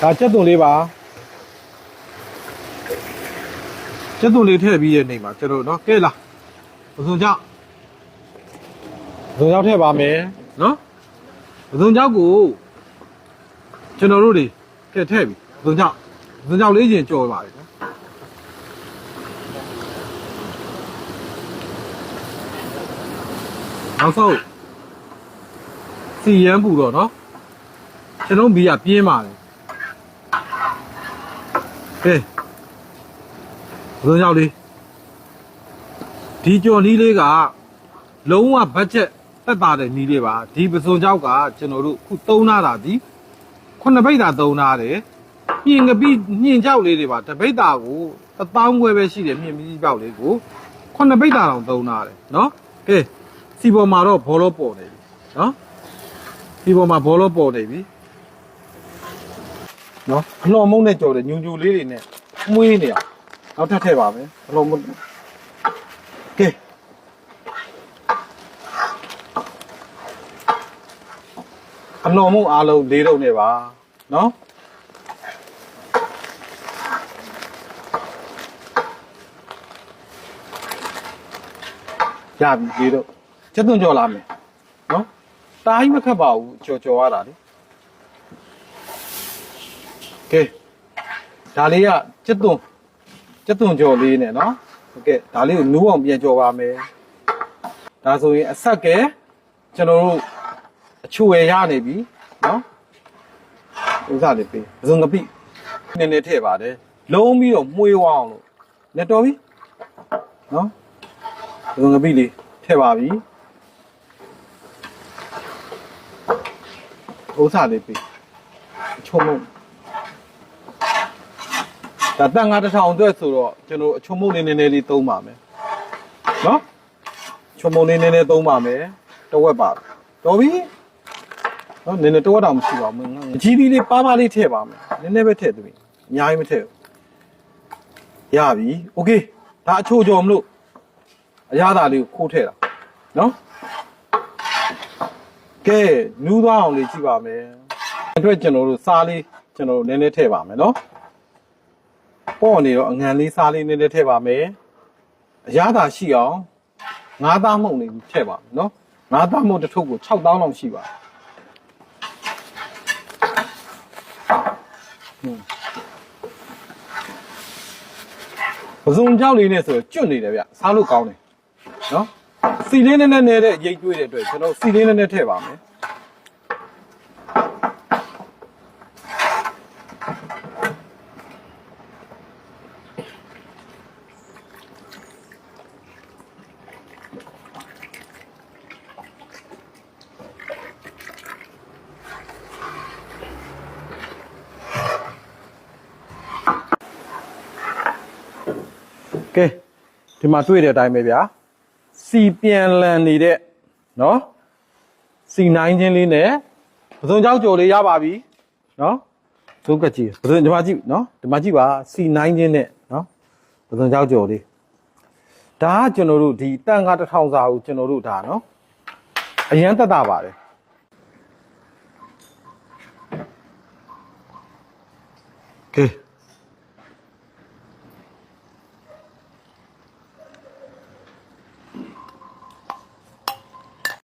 ဒါချက်သွန်လေးပါချက်သွန်လေးထည့်ပြီးရဲ့နေမှာကျွန်တော်နော်ကဲလားပစုံကြောက်ပစုံကြောက်ထည့်ပါမယ်နော်ပစုံကြောက်ကိုကျွန်တော်တို့တွေကဲထည့်ပြီပစုံကြောက်ပစုံကြောက်လေးရင်ကြော်ပါလေနော်နောက်ဆုံးစီရန်ပူတော့နော်ကျွန်တော်ဘီကပြင်းပါတယ် ဟေးဘုံရောက်လေဒီကြော်နီးလေးကလုံးဝဘတ်ဂျက်သက်သာတဲ့နီးလေးပါဒီပစုံကြောက်ကကျွန်တော်တို့ခုသုံးနာတာဒီခုနှစ်ပိတ်သာသုံးနာတယ်မြင်ကပိညင်ကြောက်လေးတွေပါတပိတ်သာကိုအပေါင်းခွဲပဲရှိတယ်မြင်ပြီးကြောက်လေးကိုခုနှစ်ပိတ်သာတောင်သုံးနာတယ်နော်ဟေးစီပေါ်မှာတော့ဘောလုံးပေါ်နေပြီနော်ဒီပေါ်မှာဘောလုံးပေါ်နေပြီ နော်အလှော်မုံနဲ့ကြော်တယ်ညူညူလေးတွေနဲ့မွေးနေအောင်နောက်ထပ်ထည့်ပါမယ်အလှော်မုံကဲအလှော်မုံအားလုံးလေးတော့နေပါနော်ရပြီလေးတော့ချက်သွန်ကြော်လာမယ်နော်တားကြီးမခတ်ပါဘူးကြော်ကြော်ရတာလေ ကဲဒါလေးကကျက်သွန်ကျက်သွန်ကြော်လေးနဲ့နော်ဟုတ်ကဲ့ဒါလေးကိုနူးအောင်ပြန်ကြော်ပါမယ်ဒါဆိုရင်အဆက်ကဲကျွန်တော်တို့အချူဝယ်ရနေပြီနော်ဥစားလေးပေးပစုံကပိနည်းနည်းထည့်ပါတယ်လုံးပြီးတော့မှုေးဝအောင်လို့လက်တော်ပြီနော်ပစုံကပိလေးထည့်ပါပြီဥစားလေးပေးအချုံမုံ ဒါတန်ငါတစ်ထောင်အတွက်ဆိုတော့ကျွန်တော်အချုံမုတ်လေးနည်းနည်းလေးသုံးပါမယ်နော်ချုံမုတ်လေးနည်းနည်းသုံးပါမယ်တဝက်ပါတော်ပြီနော်နည်းနည်းတဝက်တောင်မရှိပါဘူးငါအကြီးကြီးလေးပါးပါးလေးထည့်ပါမယ်နည်းနည်းပဲထည့်သူအများကြီးမထည့်ဘူးရပြီโอเคဒါအချိုကြော်မလို့အရသာလေးကိုခိုးထည့်တာနော်ကဲနူးသွားအောင်လေးကြည့်ပါမယ်အတွက်ကျွန်တော်တို့စားလေးကျွန်တော်တို့နည်းနည်းထည့်ပါမယ်နော် ပေါ့နေတော့အငံလေးစားလေးနည်းနည်းထည့်ပါမယ်အရသာရှိအောင်ငါးသားမှုန့်လေးထည့်ပါမယ်နော်ငါးသားမှုန့်တစ်ထုပ်ကို6000လောက်ရှိပါပစုံကြောက်လေးနဲ့ဆိုတော့ကျွတ်နေတယ်ဗျစားလို့ကောင်းတယ်နော်စီလေးနည်းနည်းနဲ့တဲ့ရိတ်တွေးတဲ့အတွက်ကျွန်တော်စီလေးနည်းနည်းထည့်ပါမယ် ဒီမှာတွေ့တဲ့အတိုင်းပဲဗျာစီပြန်လန်နေတဲ့နော်စီနိုင်ချင်းလေးနဲ့ပစုံကြောက်ကြော်လေးရပါပြီနော်သုံးကကြည့်ပစုံဒီမှာကြည့်နော်ဒီမှာကြည့်ပါစီနိုင်ချင်းနဲ့နော်ပစုံကြောက်ကြော်လေးဒါကကျွန်တော်တို့ဒီတန်ခါတစ်ထောင်စာကိုကျွန်တော်တို့ဒါနော်အရန်တက်တာပါတယ်